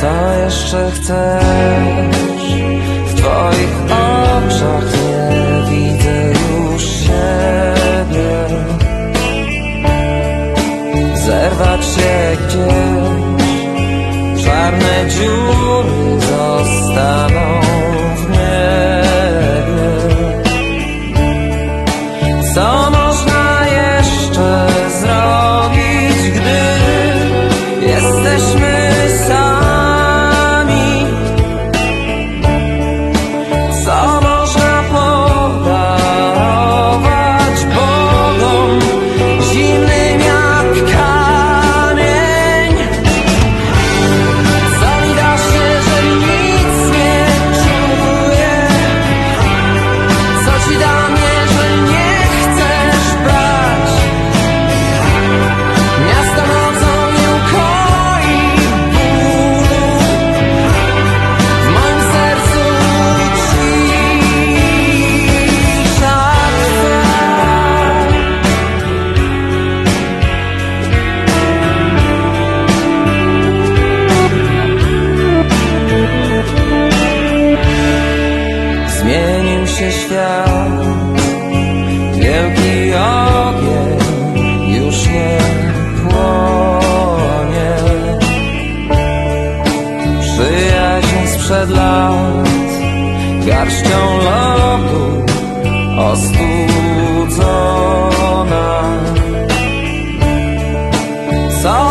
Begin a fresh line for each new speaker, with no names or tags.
Co jeszcze chcesz? W twoich oczach nie się świat. Wielki ogień już nie płonie. Przyjaźń sprzed lat Garścią lotu ostudzona. Co